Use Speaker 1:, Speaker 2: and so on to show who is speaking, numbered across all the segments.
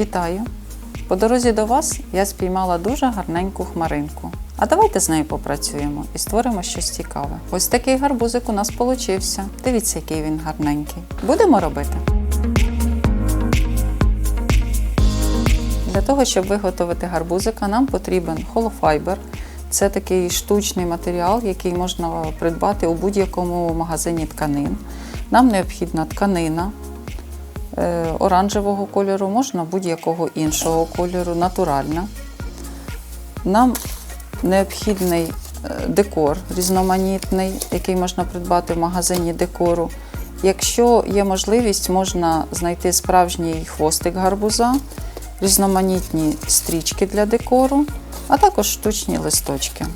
Speaker 1: Вітаю! По дорозі до вас я спіймала дуже гарненьку хмаринку. А давайте з нею попрацюємо і створимо щось цікаве. Ось такий гарбузик у нас получився. Дивіться, який він гарненький. Будемо робити. Того, щоб виготовити гарбузика, нам потрібен холофайбер. Це такий штучний матеріал, який можна придбати у будь-якому магазині тканин. Нам необхідна тканина, е, оранжевого кольору, можна будь-якого іншого кольору, натуральна. Нам необхідний е, декор різноманітний, який можна придбати в магазині декору. Якщо є можливість, можна знайти справжній хвостик гарбуза, різноманітні стрічки для декору, а також штучні листочки.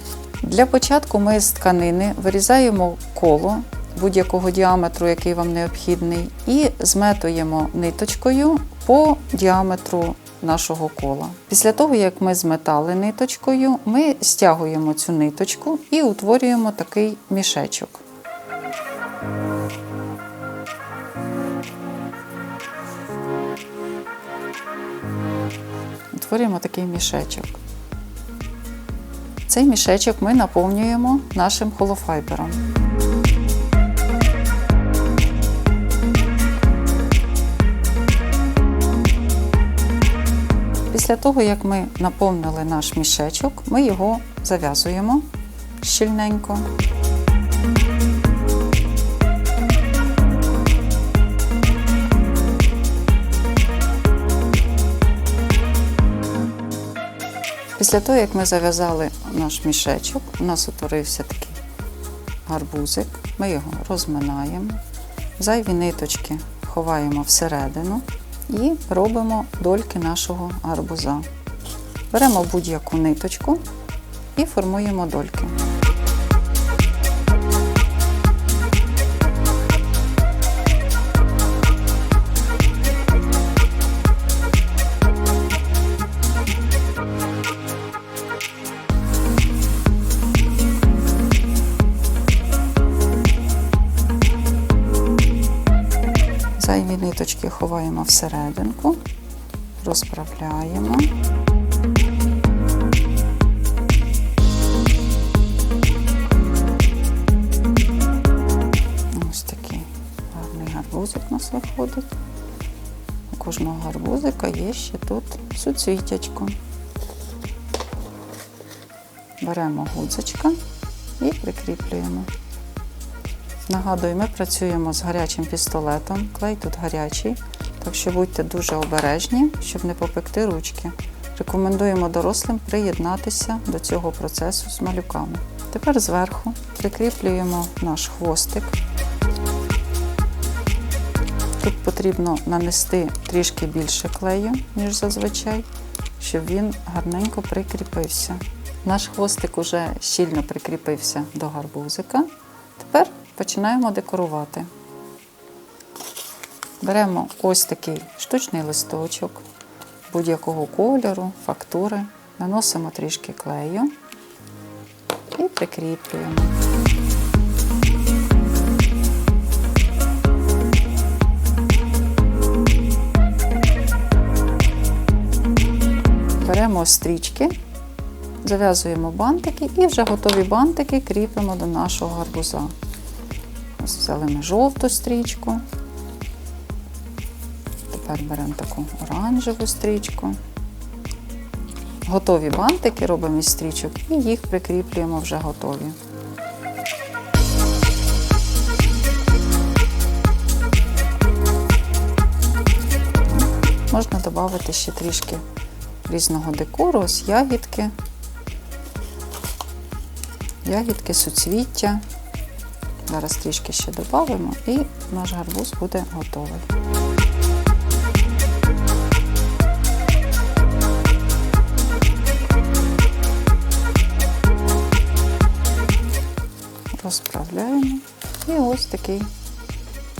Speaker 1: Для початку ми з тканини вирізаємо коло будь-якого діаметру, який вам необхідний, і зметуємо ниточкою по діаметру нашого кола. Після того, як ми зметали ниточкою, ми стягуємо цю ниточку і утворюємо такий мішечок. Утворюємо такий мішечок. Цей мішечок ми наповнюємо нашим холофайбером. Після того, як ми наповнили наш мішечок, ми його зав'язуємо щільненько. Після того, як ми зав'язали наш мішечок, у нас утворився такий гарбузик. Ми його розминаємо, зайві ниточки ховаємо всередину і робимо дольки нашого гарбуза. Беремо будь-яку ниточку і формуємо дольки. Зайві ниточки ховаємо всерединку, розправляємо. Ось такий гарний гарбузик у нас виходить. У кожного гарбузика є ще тут суцвітячко. Беремо гудзичка і прикріплюємо. Нагадую, ми працюємо з гарячим пістолетом. Клей тут гарячий, так що будьте дуже обережні, щоб не попекти ручки. Рекомендуємо дорослим приєднатися до цього процесу з малюками. Тепер зверху прикріплюємо наш хвостик. Тут потрібно нанести трішки більше клею, ніж зазвичай, щоб він гарненько прикріпився. Наш хвостик уже щільно прикріпився до гарбузика. Тепер починаємо декорувати. Беремо ось такий штучний листочок будь-якого кольору, фактури, наносимо трішки клею і прикріплюємо. Беремо стрічки, зав'язуємо бантики і вже готові бантики кріпимо до нашого гарбуза. Взяли ми жовту стрічку. Тепер беремо таку оранжеву стрічку. Готові бантики робимо із стрічок і їх прикріплюємо вже готові. Можна додати ще трішки різного декору, ось ягідки, ягідки, суцвіття. Зараз трішки ще додамо і наш гарбуз буде готовий. Розправляємо. І ось такий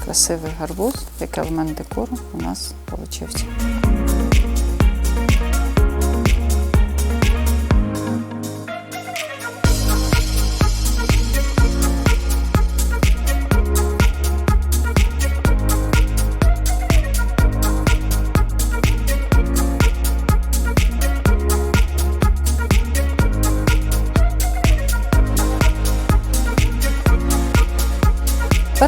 Speaker 1: красивий гарбуз, як елемент декору у нас вийшов.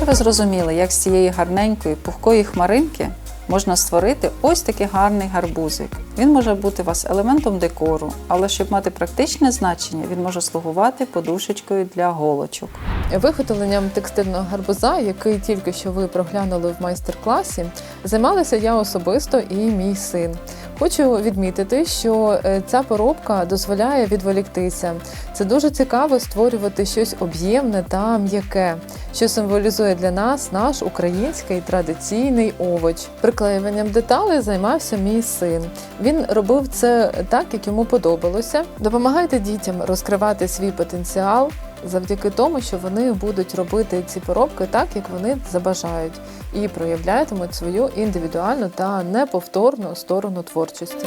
Speaker 1: Ви зрозуміли, як з цієї гарненької пухкої хмаринки можна створити ось такий гарний гарбузик. Він може бути у вас елементом декору, але щоб мати практичне значення, він може слугувати подушечкою для голочок.
Speaker 2: Виготовленням текстильного гарбуза, який тільки що ви проглянули в майстер-класі, займалася я особисто і мій син. Хочу відмітити, що е, ця поробка дозволяє відволіктися. Це дуже цікаво створювати щось об'ємне та м'яке, що символізує для нас наш український традиційний овоч. Приклеюванням деталей займався мій син. Він робив це так, як йому подобалося. Допомагайте дітям розкривати свій потенціал, завдяки тому, що вони будуть робити ці поробки так, як вони забажають, і проявлятимуть свою індивідуальну та неповторну сторону творчості.